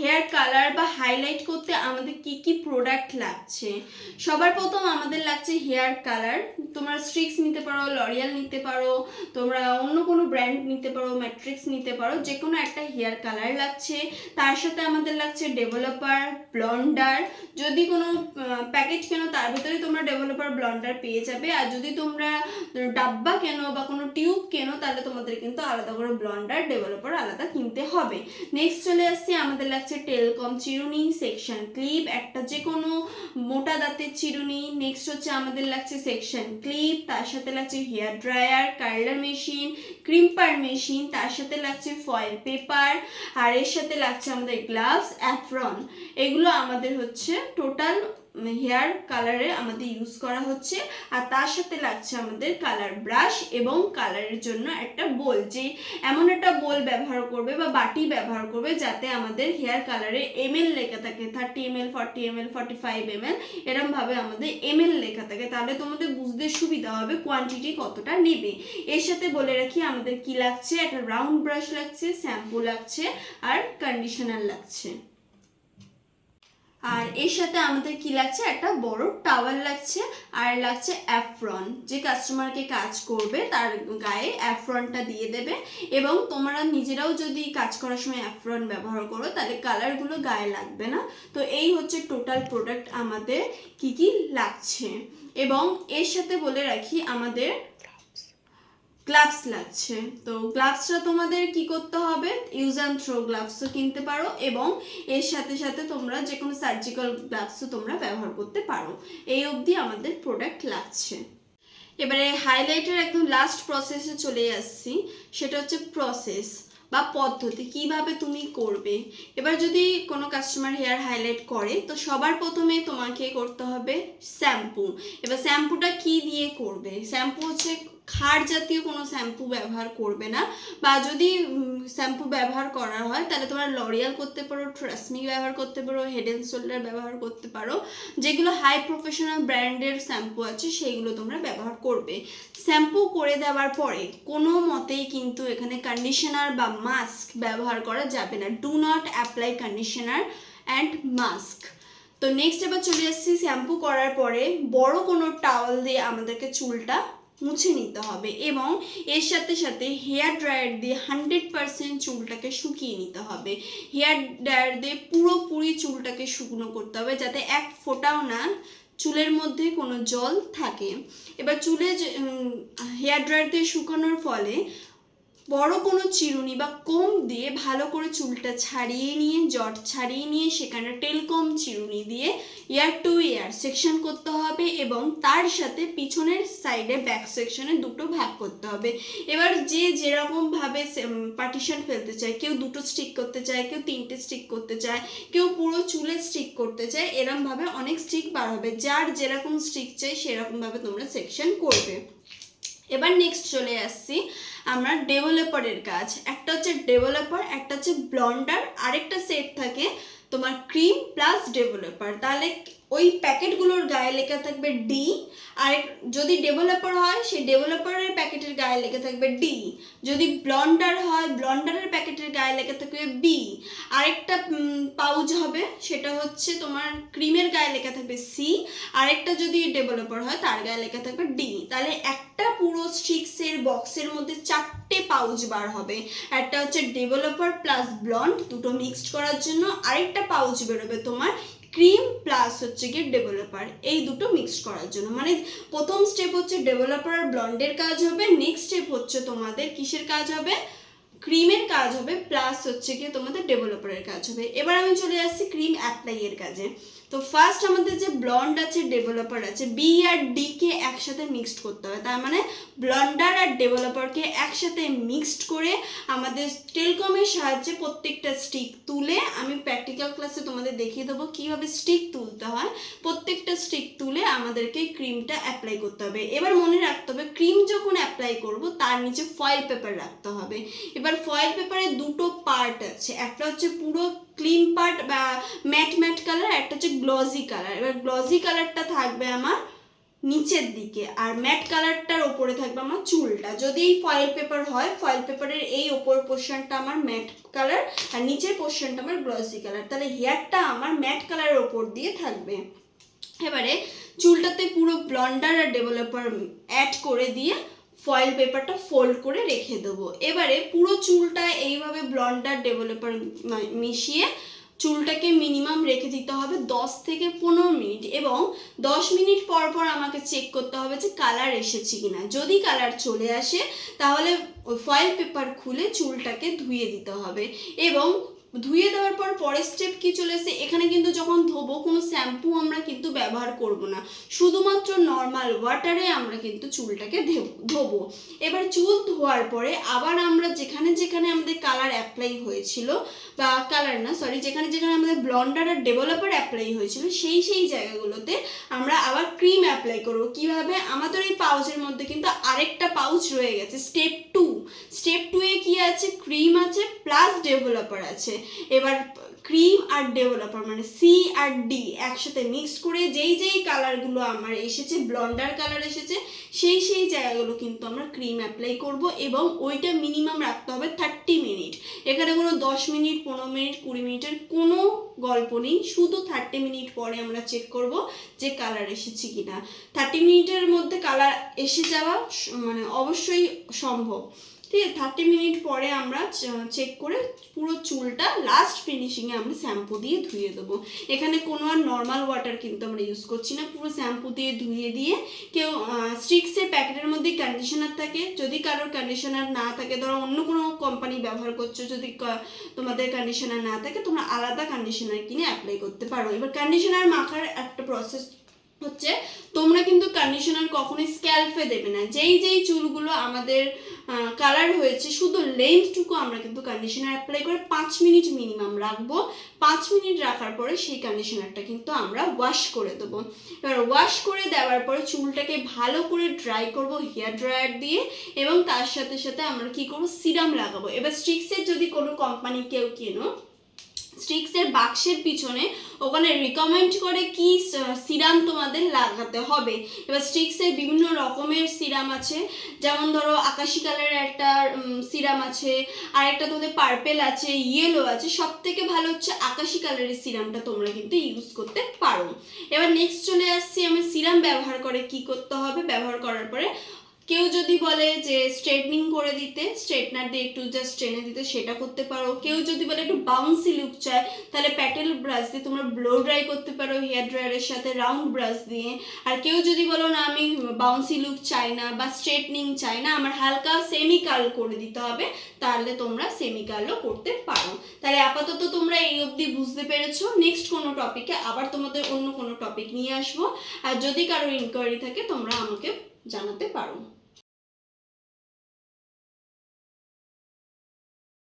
Hair colour বা highlight করতে আমাদের কি কি প্রোডাক্ট লাগছে? সবার প্রথম আমাদের লাগছে হেয়ার কালার। তোমরা স্ট্রিক্স নিতে পারো, লরিয়াল নিতে পারো, তোমরা অন্য কোনো ব্র্যান্ড নিতে পারো, ম্যাট্রিক্স নিতে পারো যে কোনো একটা হেয়ার কালার লাগছে। তার সাথে আমাদের লাগছে ডেভেলপার ব্লন্ডার। যদি কোনো প্যাকেট কেনো, তার ভিতরে তোমরা ডেভেলপার ব্লন্ডার পেয়ে যাবে। আর যদি তোমরা ডাব্বা কেনো বা কোনো টিউব কেনো, তাহলে তোমাদের কিন্তু আলাদা করে ব্লন্ডার, ডেভেলপার আলাদা কিনতে হবে। নেক্সট চলে আসছে আমাদের লাগছে টেলকম চিরুনি, সেকশন ক্লিপ, একটা যে কোনো মোটা দাঁতের চিরুনি নেক্সট হচ্ছে আমাদের লাগছে সেকশন ক্লিপ, তার সাথে লাগছে hair dryer, curler machine, crimper machine, তার সাথে লাগছে ফয়েল পেপার, আর এর সাথে লাগছে আমাদের গ্লাভস, অ্যাফ্রন, এগুলো আমাদের হচ্ছে টোটাল হেয়ার কালারে আমাদের ইউজ করা হচ্ছে। আর তার সাথে লাগছে আমাদের কালার ব্রাশ এবং কালারের জন্য একটা বোল যে এমন একটা বোল ব্যবহার করবে বা বাটি ব্যবহার করবে যাতে আমাদের হেয়ার কালারে এম এল লেখা থাকে thirty M L forty M L forty five M L এরমভাবে আমাদের এম এল লেখা থাকে। তাহলে তোমাদের বুঝতে সুবিধা হবে কোয়ান্টিটি কতটা নেবে। এর সাথে বলে রাখি, আমাদের কি লাগছে? একটা রাউন্ড ব্রাশ লাগছে শ্যাম্পু লাগছে আর কন্ডিশনার লাগছে। আর এর সাথে আমাদের কি লাগছে? একটা বড় টাওয়াল লাগছে আর লাগছে অ্যাফ্রন যে কাস্টমারকে কাজ করবে তার গায়ে অ্যাফ্রনটা দিয়ে দেবে এবং তোমরা নিজেরাও যদি কাজ করার সময় অ্যাফ্রন ব্যবহার করো, তাহলে কালারগুলো গায়ে লাগবে না। তো এই হচ্ছে টোটাল প্রোডাক্ট আমাদের কি কি লাগছে। এবং এর সাথে বলে রাখি, আমাদের গ্লাভস লাগছে। তো গ্লাভসটা তোমাদের কি করতে হবে? ইউজ অ্যান্ড থ্রো গ্লাভসও কিনতে পারো এবং এর সাথে সাথে তোমরা যে কোনো সার্জিক্যাল গ্লাভসও তোমরা ব্যবহার করতে পারো। এই অবধি আমাদের প্রোডাক্ট লাগছে। এবারে হাইলাইটের একদম লাস্ট প্রসেসে চলে আসছি। সেটা হচ্ছে প্রসেস বা পদ্ধতি, কীভাবে তুমি করবে। এবার যদি কোনো কাস্টমার হেয়ার হাইলাইট করে, তো সবার প্রথমে তোমাকে করতে হবে শ্যাম্পু এবার শ্যাম্পুটা কি দিয়ে করবে? শ্যাম্পু হচ্ছে খার জাতীয় কোনো শ্যাম্পু ব্যবহার করবে না। বা যদি শ্যাম্পু ব্যবহার করা হয়, তাহলে তোমরা লরিয়াল করতে পারো ট্রাসমি ব্যবহার করতে পারো হেড অ্যান্ড শোল্ডার ব্যবহার করতে পারো। যেগুলো হাই প্রফেশনাল ব্র্যান্ডের শ্যাম্পু আছে, সেইগুলো তোমরা ব্যবহার করবে। শ্যাম্পু করে দেওয়ার পরে কোনো মতেই কিন্তু এখানে কন্ডিশনার বা মাস্ক ব্যবহার করা যাবে না। Do not apply conditioner and mask তো নেক্সট এবার চলে আসছি, শ্যাম্পু করার পরে বড় কোনো টাওয়াল দিয়ে আমাদেরকে চুলটা মুছে নিতে হবে এবং এর সাথে সাথে হেয়ার ড্রায়ার দিয়ে হান্ড্রেড পারসেন্ট চুলটাকে শুকিয়ে নিতে হবে। হেয়ার ড্রায়ার দিয়ে পুরোপুরি চুলটাকে শুকনো করতে হবে যাতে এক ফোঁটাও না চুলের মধ্যে কোনো জল থাকে। এবার চুলে হেয়ার ড্রায়ার দিয়ে শুকানোর ফলে বড় কোনো চিরুনি বা কোম দিয়ে ভালো করে চুলটা ছাড়িয়ে নিয়ে, জট ছাড়িয়ে নিয়ে সেখানে টেলকম চিরুনি দিয়ে ইয়ার টু ইয়ার সেকশন করতে হবে এবং তার সাথে পিছনের সাইডে ব্যাক সেকশনে দুটো ভাগ করতে হবে। এবার যে যেরকমভাবে পার্টিশন ফেলতে চায়, কেউ দুটো স্টিক করতে চায়, কেউ তিনটে স্টিক করতে চায়, কেউ পুরো চুলে স্টিক করতে চায়, এরমভাবে অনেক স্টিক বার হবে। যার যেরকম স্টিক চাই সেরকমভাবে তোমরা সেকশন করবে। এবার নেক্সট চলে আসছি আমরা ডেভেলপারের কাজ। একটা হচ্ছে ডেভেলপার একটা হচ্ছে ব্লন্ডার আরেকটা সেট থাকে তোমার ক্রিম প্লাস ডেভেলপার তাহলে ওই প্যাকেটগুলোর গায়ে লেখা থাকবে ডি আর যদি ডেভেলপার হয়, সেই ডেভেলপারের প্যাকেটের গায়ে লেখা থাকবে ডি যদি ব্লন্ডার হয় ব্লন্ডারের প্যাকেটের গায়ে লেখা থাকবে বি আরেকটা পাউচ হবে, সেটা হচ্ছে তোমার ক্রিমের গায়ে লেখা থাকবে সি আরেকটা যদি ডেভেলপার হয়, তার গায়ে লেখা থাকবে ডি তাহলে একটা পুরো স্টিক্সের বক্সের মধ্যে চারটে পাউচ বার হবে। একটা হচ্ছে ডেভেলপার প্লাস ব্লন্ড দুটো মিক্সড করার জন্য আরেকটা পাউচ বেরোবে তোমার ক্রিম প্লাস হচ্ছে গিয়ে ডেভেলপার, এই দুটো মিক্সড করার জন্য। মানে প্রথম স্টেপ হচ্ছে ডেভেলপার আর ব্লন্ডের কাজ হবে নেক্সট স্টেপ হচ্ছে তোমাদের কিসের কাজ হবে? ক্রিমের কাজ হবে প্লাস হচ্ছে গিয়ে তোমাদের ডেভেলপারের কাজ হবে। এবার আমি চলে যাচ্ছি ক্রিম অ্যাপ্লাইয়ের কাজে। তো ফার্স্ট আমাদের যে ব্লন্ড আছে ডেভেলপার আছে বি আর ডি কে একসাথে মিক্সড করতে হবে। তার মানে ব্লন্ডার আর ডেভেলপারকে একসাথে মিক্সড করে আমাদের টেলকমের সাহায্যে প্রত্যেকটা স্টিক তুলে আমি প্র্যাকটিক্যাল ক্লাসে তোমাদের দেখিয়ে দেবো কীভাবে স্টিক তুলতে হয়। প্রত্যেকটা স্টিক তুলে আমাদেরকে ক্রিমটা অ্যাপ্লাই করতে হবে। এবার মনে রাখতে হবে ক্রিম যখন অ্যাপ্লাই করব, তার নিচে ফয়েল পেপার রাখতে হবে। এবার ফয়েল পেপারে দুটো পার্ট আছে। একটা হচ্ছে পুরো ক্লিন পার্ট বা ম্যাট ম্যাট কালার, একটা হচ্ছে গ্লজি কালার। এবার গ্লজি কালারটা থাকবে আমার নিচের দিকে আর ম্যাট কালারটার ওপরে থাকবে আমার চুলটা। যদি এই ফয়েল পেপার হয় ফয়েল পেপারের এই ওপর পোর্শনটা আমার ম্যাট কালার আর নিচের পোর্শনটা আমার গ্লসি কালার। তাহলে হেয়ারটা আমার ম্যাট কালারের ওপর দিয়ে থাকবে। এবারে চুলটাতে পুরো ব্লন্ডার আর ডেভেলপার অ্যাড করে দিয়ে ফয়েল পেপারটা ফোল্ড করে রেখে দেবো। এবারে পুরো চুলটা এইভাবে ব্লন্ডার ডেভেলপার মিশিয়ে চুলটাকে মিনিমাম রেখে দিতে হবে দশ থেকে পনেরো মিনিট এবং দশ মিনিট পর পর আমাকে চেক করতে হবে যে কালার এসেছে কিনা। যদি কালার চলে আসে, তাহলে ফয়েল পেপার খুলে চুলটাকে ধুয়ে দিতে হবে এবং ধুয়ে দেওয়ার পর পরের স্টেপ কি চলে এসে এখানে কিন্তু যখন ধোবো, কোনো শ্যাম্পু আমরা কিন্তু ব্যবহার করব না। শুধুমাত্র নর্মাল ওয়াটারে আমরা কিন্তু চুলটাকে ধেব- এবার চুল ধোয়ার পরে আবার আমরা যেখানে যেখানে আমাদের কালার অ্যাপ্লাই হয়েছিল, বা কালার না সরি যেখানে যেখানে আমাদের ব্লন্ডার আর ডেভেলপার অ্যাপ্লাই হয়েছিল, সেই সেই জায়গাগুলোতে আমরা আবার ক্রিম অ্যাপ্লাই করব। কীভাবে? আমাদের এই পাউচের মধ্যে কিন্তু আরেকটা পাউচ রয়ে গেছে স্টেপ আছে ক্রিম আছে প্লাস ডেভেলপার আছে। এবার ক্রিম আর ডেভেলপার মানে সি আর ডি একসাথে মিক্সড করে যেই যেই কালারগুলো আমার এসেছে ব্লন্ডার কালার এসেছে, সেই সেই জায়গাগুলো কিন্তু আমরা ক্রিম অ্যাপ্লাই করব এবং ওইটা মিনিমাম রাখতে হবে থার্টি মিনিট এখানে কোনো দশ মিনিট পনেরো মিনিট কুড়ি মিনিটের কোনো গল্প নেই। শুধু থার্টি মিনিট পরে আমরা চেক করব যে কালার এসেছে কিনা। থার্টি মিনিটের মধ্যে কালার এসে যাওয়া মানে অবশ্যই সম্ভব। ঠিক আছে থার্টি মিনিট পরে আমরা চেক করে পুরো চুলটা লাস্ট ফিনিশিংয়ে আমরা শ্যাম্পু দিয়ে ধুয়ে দেবো। এখানে কোনো আর নর্মাল ওয়াটার কিন্তু আমরা ইউজ করছি না, পুরো শ্যাম্পু দিয়ে ধুয়ে দিয়ে কেউ স্ট্রিক্সের প্যাকেটের মধ্যে কন্ডিশনার থাকে, যদি কারোর কন্ডিশনার না থাকে, ধরো অন্য কোনো কোম্পানি ব্যবহার করছ, যদি তোমাদের কন্ডিশনার না থাকে, তোমরা আলাদা কন্ডিশনার কিনে অ্যাপ্লাই করতে পারো। এবার কন্ডিশনার মাখার একটা প্রসেস হচ্ছে, তোমরা কিন্তু কন্ডিশনার কখনোই স্ক্যাল্পে দেবে না। যেই যেই চুলগুলো আমাদের কালার হয়েছে, শুধু লেন্থটুকু আমরা কিন্তু কন্ডিশনার অ্যাপ্লাই করে পাঁচ মিনিট মিনিমাম রাখব। পাঁচ মিনিট রাখার পরে সেই কন্ডিশনারটা কিন্তু আমরা ওয়াশ করে দেবো। এবার ওয়াশ করে দেওয়ার পরে চুলটাকে ভালো করে ড্রাই করব হেয়ার ড্রায়ার দিয়ে, এবং তার সাথে সাথে আমরা কি করব? সিরাম লাগাবো। এবার স্ট্রিক্সের যদি কোনো কোম্পানি কেউ কেনো স্ট্রিক্সের বাক্সের পিছনে ওখানে রিকমেন্ড করে কি সিরাম তোমাদের লাগাতে হবে। এবার স্ট্রিক্সের বিভিন্ন রকমের সিরাম আছে। যেমন ধরো, আকাশি কালারের একটা সিরাম আছে। আর একটা তোমাদের পার্পেল আছে ইয়েলো আছে। সব থেকে ভালো হচ্ছে আকাশি কালারের সিরামটা তোমরা কিন্তু ইউজ করতে পারো। এবার নেক্সট চলে আসছি, আমি সিরাম ব্যবহার করে কি করতে হবে? ব্যবহার করার পরে কেউ যদি বলে যে স্ট্রেটনিং করে দিতে স্ট্রেটনার দিয়ে একটু জাস্ট টেনে দিতে সেটা করতে পারো। কেউ যদি বলে একটু বাউন্সি লুক চায়, তাহলে প্যাটেল ব্রাশ দিয়ে তোমরা ব্লো ড্রাই করতে পারো হেয়ার ড্রায়ারের সাথে রাউন্ড ব্রাশ দিয়ে। আর কেউ যদি বলো, না, আমি বাউন্সি লুক চাই না বা স্ট্রেটনিং চাই না, আমার হালকা সেমি করে দিতে হবে, তাহলে তোমরা সেমি কার্লও করতে পারো। তাহলে আপাতত তোমরা এই অবধি বুঝতে পেরেছ। নেক্সট কোনো টপিকে আবার তোমাদের অন্য কোনো টপিক নিয়ে আসব। আর যদি কারও ইনকোয়ারি থাকে, তোমরা আমাকে জানাতে পারো।